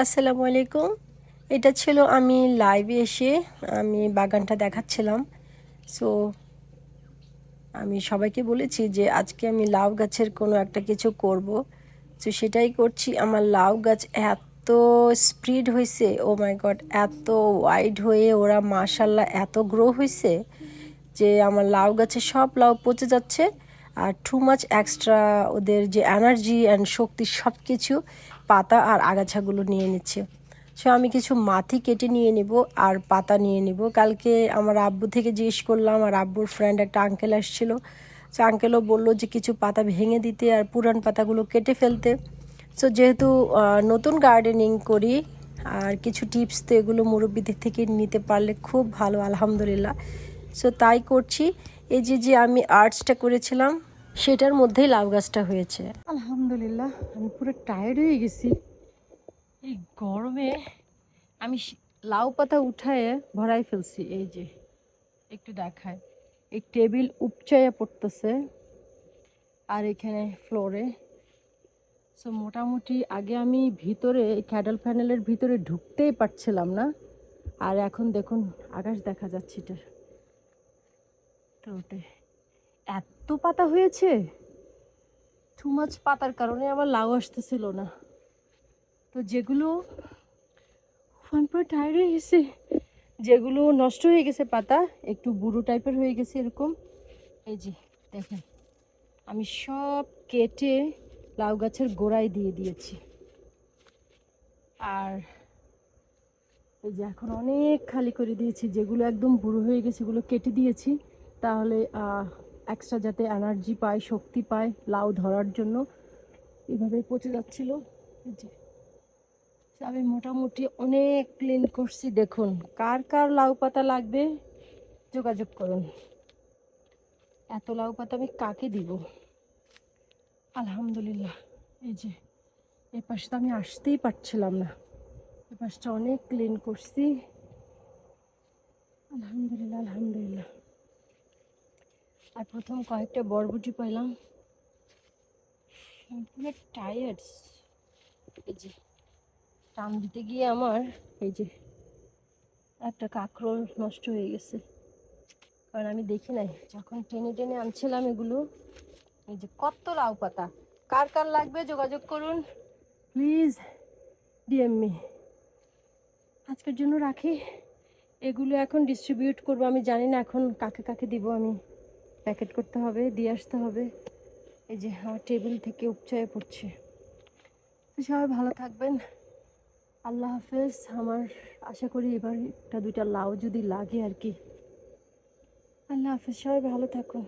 আসসালামু আলাইকুম। এটা ছিল আমি লাইভে এসে আমি বাগানটা দেখাচ্ছিলাম। সো আমি সবাইকে বলেছি যে আজকে আমি লাউ গাছের কোনো একটা কিছু করব। তো সেটাই করছি। আমার লাউ গাছ এত স্প্রিড হয়েছে ও মাই গড এত ওয়াইড হয়ে ওরা মাশাল্লাহ এত গ্রো হয়েছে যে আমার লাউ গাছে সব লাউ পচে যাচ্ছে। আর টু মাচ এক্সট্রা ওদের যে এনার্জি অ্যান্ড শক্তি সব কিছু পাতা আর আগাছাগুলো নিয়ে নিচ্ছে। সো আমি কিছু মাটি কেটে নিয়ে নিব আর পাতা নিয়ে নিব। কালকে আমার আব্বু থেকে জিজ্ঞেস করলাম, আর আব্বুর ফ্রেন্ড একটা আঙ্কেল আসছিল। সো আঙ্কেলও বলল যে, কিছু পাতা ভেঙে দিতে আর পুরান পাতাগুলো কেটে ফেলতে। সো যেহেতু নতুন গার্ডেনিং করি, আর কিছু টিপস তো এগুলো মুরব্বীদের থেকে নিতে পারলে খুব ভালো, আলহামদুলিল্লাহ। সো তাই করছি। এই যে যে আমি আর্টসটা করেছিলাম সেটার মধ্যেই লাউ গাছটা হয়েছে। আলহামদুলিল্লাহ, আমি পুরো টায়ার্ড হয়ে গেছি। এই গরমে আমি লাউ পাতা উঠায় ভরাই ফেলছি। এই যে, একটু দেখায়। এই টেবিল উপচাইয়া পড়তেছে আর এখানে ফ্লোরে সো মোটামুটি আগে আমি ভিতরে, এই ক্যাডেল প্যানেলের ভিতরে ঢুকতেই পারছিলাম না। আর এখন দেখুন, আকাশ দেখা যাচ্ছে এটা। তো ওতে এত পাতা হয়েছে। টু মাছ পাতার কারণে আমার লাউ আসতেছিল না। তো যেগুলো হয়ে গেছে যেগুলো নষ্ট হয়ে গেছে পাতা, একটু বুড়ো টাইপের হয়ে গেছে এরকম। এই যে, দেখেন, আমি সব কেটে লাউ গাছের গোড়ায় দিয়ে দিয়েছি। আর এই যে এখন অনেক খালি করে দিয়েছি, যেগুলো একদম বুড়ো হয়ে গেছে সেগুলো কেটে দিয়েছি। তাহলে এক্সট্রা যাতে এনার্জি পায়, শক্তি পায়, লাউ ধরার জন্য এভাবে পচে যাচ্ছিল। আমি মোটামুটি অনেক ক্লিন করছি, দেখুন। কার কার লাউ পাতা লাগবে যোগাযোগ করুন। এত লাউ পাতা আমি কাকে দিব? আলহামদুলিল্লাহ, এই যে, এ পাশে তো আমি আসতেই পারছিলাম না। এ পাশটা অনেক ক্লিন করছি। আলহামদুলিল্লাহ আলহামদুলিল্লাহ। আর প্রথম কয়েকটা বরবটি পাইলাম। পুরো টায়ার্ডস এই যে, টান দিতে গিয়ে আমার এই যে একটা কাঁকরোল নষ্ট হয়ে গেছে। কারণ আমি দেখি নাই, যখন টেনে টেনে আনছিলাম এগুলো, এই যে কত লাউ পাতা। কার কার লাগবে যোগাযোগ করুন। প্লিজ ডিএমমি আজকের জন্য রাখি। এগুলো এখন ডিস্ট্রিবিউট করব, আমি জানি না এখন কাকে কাকে দিব আমি। প্যাকেট করতে হবে, দিয়ে আসতে হবে। এই যে আমার টেবিল থেকে উপচয়ে পড়ছে। সবাই ভালো থাকবেন। আল্লাহ হাফেজ। আমার আশা করি এবার একটা দুইটা লাউ যদি লাগে আর কি। আল্লাহ হাফেজ। সবাই ভালো থাকুন।